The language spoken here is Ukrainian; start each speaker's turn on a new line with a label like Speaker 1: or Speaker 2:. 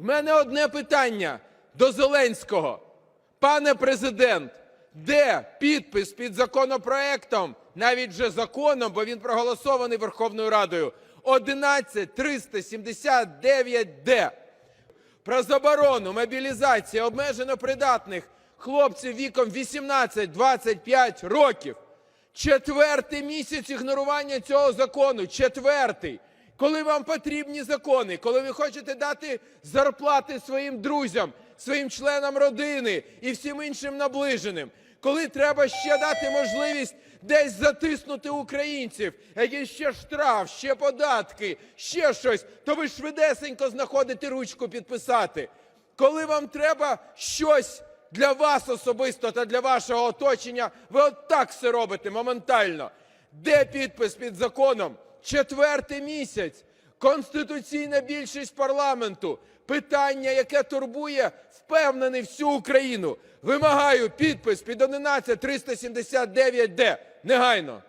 Speaker 1: В мене одне питання до Зеленського. Пане президент, де підпис під законопроектом, навіть вже законом, бо він проголосований Верховною Радою, 11379-д про заборону мобілізації обмежено придатних хлопців віком 18-25 років. Четвертий місяць ігнорування цього закону. Четвертий. Коли вам потрібні закони, коли ви хочете дати зарплати своїм друзям, своїм членам родини і всім іншим наближеним, коли треба ще дати можливість десь затиснути українців, якийсь ще штраф, ще податки, ще щось, то ви швидесенько знаходите ручку підписати. Коли вам треба щось для вас особисто та для вашого оточення, ви отак все робите моментально. Де підпис під законом? Четвертий місяць. Конституційна більшість парламенту. Питання, яке турбує, впевнений всю Україну. Вимагаю підпис під 11379 д Негайно.